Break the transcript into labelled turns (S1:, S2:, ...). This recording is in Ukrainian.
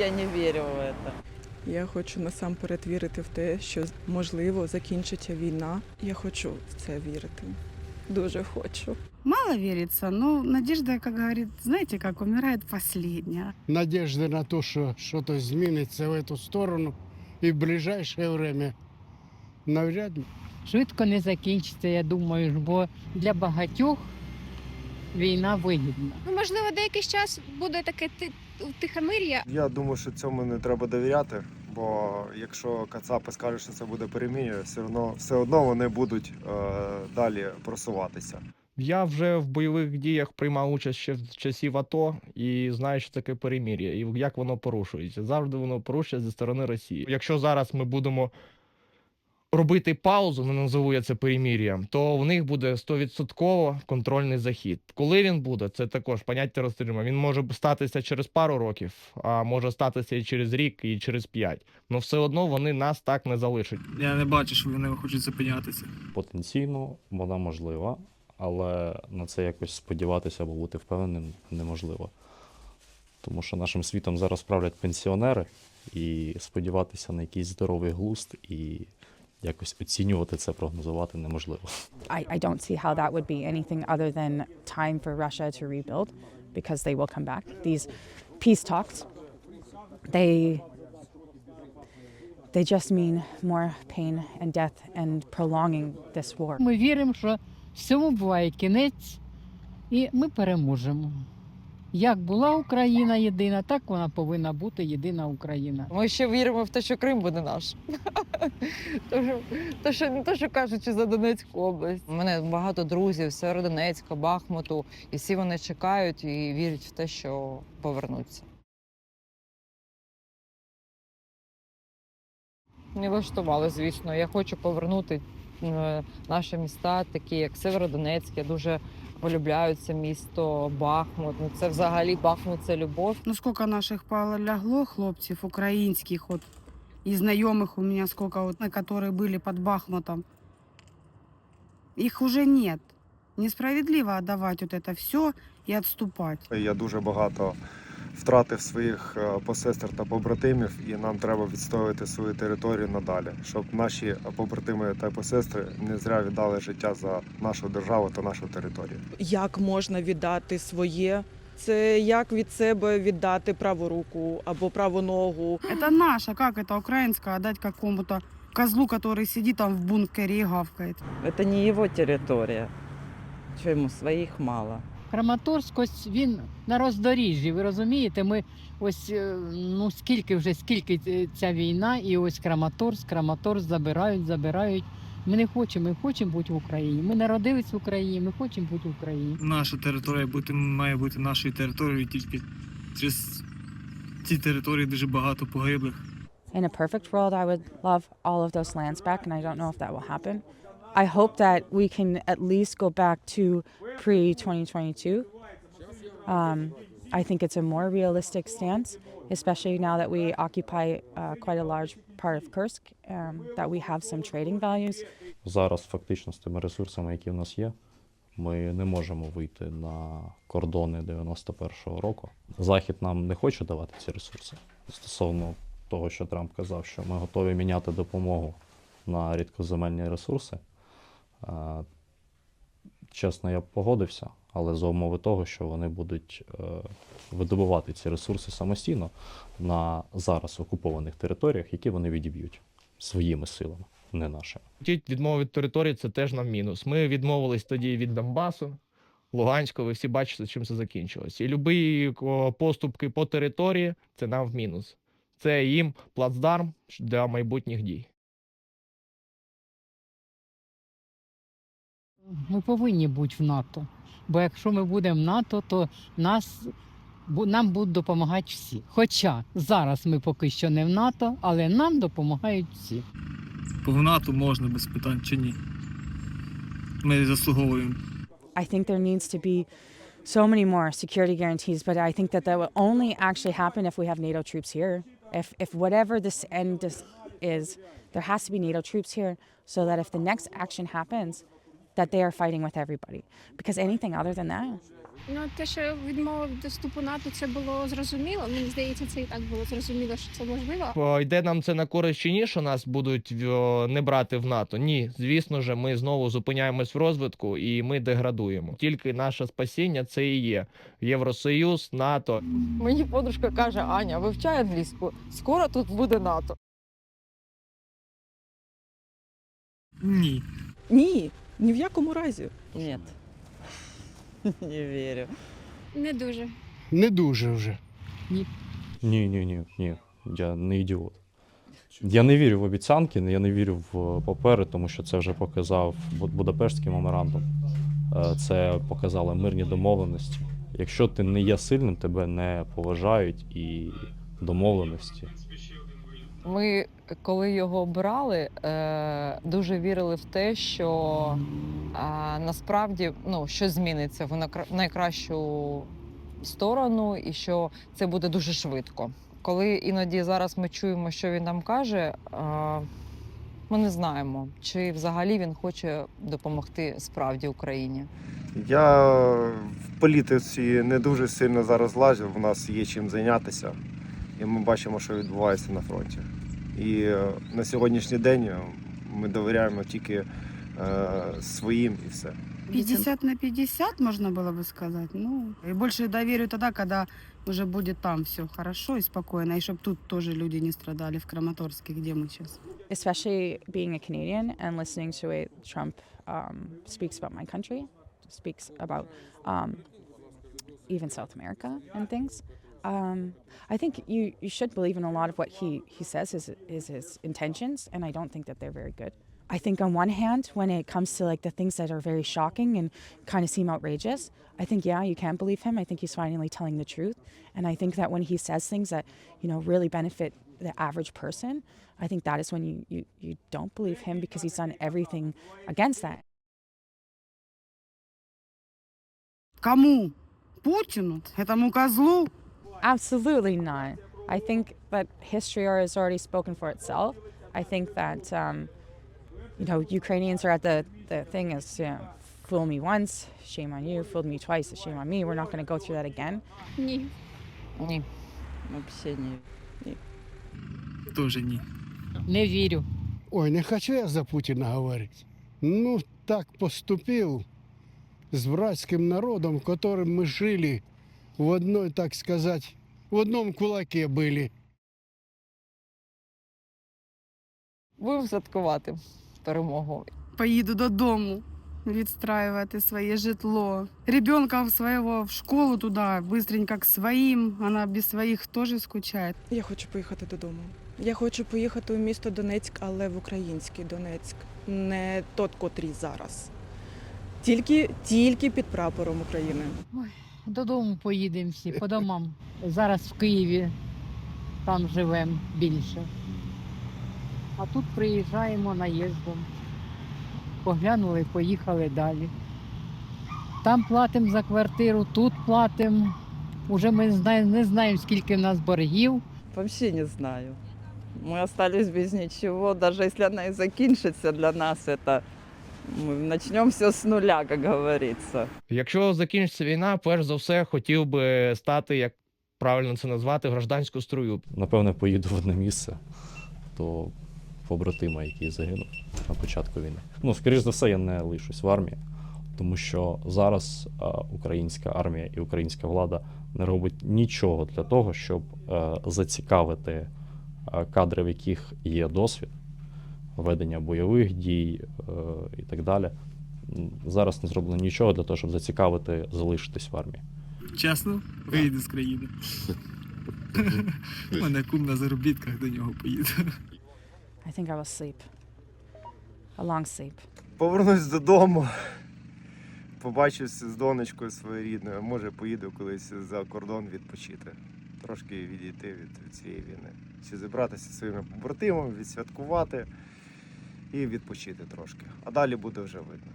S1: я не верю в это.
S2: Я хочу насамперед вірити в те, що можливо закінчиться війна. Я хочу в це вірити. Дуже хочу.
S3: Мало верится, но надежда, как говорит, знаете, как умирает последняя.
S4: надежды на то, что что-то изменится в эту сторону и в ближайшее время навряд ли.
S5: швидко не закінчиться, я думаю, ж, бо для багатьох війна вигідна.
S6: Ну, можливо, деякий час буде таке ти- тихомир'я,
S7: Я думаю, що цьому не треба довіряти, бо якщо Кацапи скажуть, що це буде переміння, все одно, все одно вони будуть е, далі просуватися.
S8: Я вже в бойових діях приймав участь ще з часів АТО і знаю, що таке перемір'я, і як воно порушується. Завжди воно порушується зі сторони Росії. Якщо зараз ми будемо робити паузу, не назову я це перемір'ям, то в них буде 100% контрольний захід. Коли він буде, це також поняття розстрілюємо. Він може статися через пару років, а може статися і через рік, і через п'ять. Але все одно вони нас так не залишать.
S9: Я не бачу, що вони хочуть зупинятися.
S10: Потенційно вона можлива, але на це якось сподіватися або бути впевненим неможливо. Тому що нашим світом зараз правлять пенсіонери, і сподіватися на якийсь здоровий глузд і якось оцінювати це, прогнозувати неможливо.
S11: I, I don't see how that would be anything other than time for Russia to rebuild because they will come back. These peace talks, they they just mean more pain and death and prolonging this war.
S5: Ми віримо, що всьому буває кінець, і ми переможемо. Як була Україна єдина, так вона повинна бути єдина Україна.
S1: Ми ще віримо в те, що Крим буде наш. То, що, не то, що кажучи за Донецьку область. У мене багато друзів з Северодонецька, Бахмуту, і всі вони чекають і вірять в те, що повернуться. Не влаштували, звісно. Я хочу повернути е, наші міста, такі як Северодонецьк. Я дуже полюбляю це місто, Бахмут. Ну це взагалі Бахмут це любов.
S3: Ну сколько наших полягло хлопців українських от і знайомих у меня сколько вот, которые были под Бахмутом. Их уже нет. Несправедливо отдавать вот это все и отступать.
S7: Я дуже багато втратив своїх е, посестер та побратимів, і нам треба відстоювати свою територію надалі, щоб наші побратими та посестри не зря віддали життя за нашу державу та нашу територію.
S2: Як можна віддати своє? Це як від себе віддати праву руку або праву ногу.
S3: Это наша, как это украинская отдать какому-то козлу, который сидит там в бункере и гавкает.
S1: Це не його територія. Що йому своїх мало.
S5: Краматорськ, ось він на роздоріжжі. Ви розумієте? Ми ось е, ну скільки вже скільки ця війна, і ось Краматорськ, Краматорськ забирають, забирають. Ми не хочемо, ми хочемо бути в Україні. Ми народились в Україні, ми хочемо бути в Україні.
S9: Наша територія бути, має бути нашою територією, тільки через ці території дуже багато погиблих.
S11: In a perfect world, I would love all of those lands back, and I don't know if that will happen. I hope that we can at least go back to pre 2022. Um, I think it's a more realistic stance, especially now that we occupy uh, quite a large part of Kursk, um, that we have some trading values.
S10: Зараз фактично з тими ресурсами, які в нас є, ми не можемо вийти на кордони 91-го року. Захід нам не хоче давати ці ресурси. Стосовно того, що Трамп казав, що ми готові міняти допомогу на рідкоземельні ресурси. Чесно, я б погодився, але за умови того, що вони будуть е, видобувати ці ресурси самостійно на зараз окупованих територіях, які вони відіб'ють своїми силами, не нашими.
S8: Ті відмови від території це теж нам мінус. Ми відмовились тоді від Донбасу, Луганського, ви всі бачите, чим це закінчилось. І любі поступки по території це нам в мінус. Це їм плацдарм для майбутніх дій.
S5: Ми повинні бути в НАТО. Бо якщо ми будемо в НАТО, то нас, нам будуть допомагати всі. Хоча зараз ми поки що не в НАТО, але нам допомагають всі.
S9: По НАТО можна без питань чи ні. Ми заслуговуємо.
S11: I think there needs to be so many more security guarantees, but I think that that will only actually happen if we have NATO troops here. If if whatever this end is there has to be NATO troops here so that if the next action happens, that they are fighting with everybody. Because anything other than that
S6: Ну, те, що відмова від вступу НАТО, це було зрозуміло. Мені здається, це і так було зрозуміло, що це можливо.
S8: О, Йде нам це на користь чи ні, що нас будуть о, не брати в НАТО? Ні, звісно ж, ми знову зупиняємось в розвитку і ми деградуємо. Тільки наше спасіння це і є Євросоюз, НАТО.
S1: Мені подружка каже: Аня, вивчай англійську. Скоро тут буде НАТО.
S9: Ні.
S2: Ні, ні в якому разі.
S12: Нет. Не верю.
S6: Не дуже.
S4: Не дуже вже.
S10: Ні, ні, ні, ні. ні. Я не ідіот. Я не вірю в обіцянки, я не вірю в папери, тому що це вже показав Будапештський меморандум. Е, Це показали мирні домовленості. Якщо ти не є сильним, тебе не поважають і домовленості.
S1: Ми, коли його обирали, е, дуже вірили в те, що насправді ну, щось зміниться в найкращу сторону, і що це буде дуже швидко. Коли іноді зараз ми чуємо, що він нам каже, ми не знаємо, чи взагалі він хоче допомогти справді Україні.
S7: Я в політиці не дуже сильно зараз лажу, в нас є чим зайнятися, і ми бачимо, що відбувається на фронті. І е, на сьогоднішній день е, ми довіряємо тільки е, своїм і все.
S3: 50 на 50, можно было бы сказать. Ну, и больше доверю тогда, когда уже будет там все хорошо и спокойно. И чтобы тут тоже люди не страдали в Краматорске, где мы сейчас.
S11: especially being a Canadian and listening to way Trump um, speaks about my country, speaks about um, even South America and things. Um, I think you, you should believe in a lot of what he, he says is, is his intentions, and I don't think that they're very good. I think on one hand, when it comes to like the things that are very shocking and kind of seem outrageous, I think yeah, you can believe him. I think he's finally telling the truth, and I think that when he says things that you know really benefit the average person, I think that is when you, you, you don't believe him because he's done everything against that.
S3: Кому? Путину? Этому козлу?
S11: Absolutely not. I think that history has already spoken for itself. I think that, um, you know, Ukrainians are at the, the thing is, you know, fool me once, shame on you, fooled me twice, shame on me. We're not going to go through that again.
S6: Ні.
S1: Ні.
S12: Вообще не.
S9: Теж ні.
S5: Не вірю.
S4: Ой, не хочу я за Путина говорить. Ну, так поступил с братским народом, которым мы жили в одной, так сказать, в одном кулаке были.
S1: Будемо святкувати перемогу.
S3: Поїду додому відстраювати своє житло. Ребенка свого в школу туди, быстренько к своїм. Вона без своїх теж скучає.
S2: Я хочу поїхати додому. Я хочу поїхати у місто Донецьк, але в український Донецьк, не тот, котрий зараз. Тільки, тільки під прапором України.
S5: Додому поїдемо всі, по домам. Зараз в Києві, там живемо більше. А тут приїжджаємо наїздом. Поглянули, поїхали далі. Там платимо за квартиру, тут платимо. Уже ми не знаємо, скільки в нас боргів.
S12: Вообще не знаю. Мы остались без ничего. Даже если она и закінчиться для нас, это начнем все с нуля, как говорится.
S8: Якщо закінчиться війна, перш за все хотів би стати, як правильно це назвати, в гражданську струю.
S10: Напевне, поїду в одне місце до побратима, який загинув на початку війни. Ну, скоріш за все, я не лишусь в армії, тому що зараз е, українська армія і українська влада не робить нічого для того, щоб е, зацікавити е, кадри, в яких є досвід ведення бойових дій е, і так далі. Зараз не зроблено нічого для того, щоб зацікавити залишитись в армії.
S9: Чесно, вийде з країни. У мене кум на заробітках до нього поїде.
S11: I think I will sleep. A long sleep.
S7: Повернусь додому, побачусь з донечкою своєю рідною, може поїду колись за кордон відпочити. Трошки відійти від, від цієї війни. Чи зібратися зі своїми побратимами, відсвяткувати і відпочити трошки. А далі буде вже видно.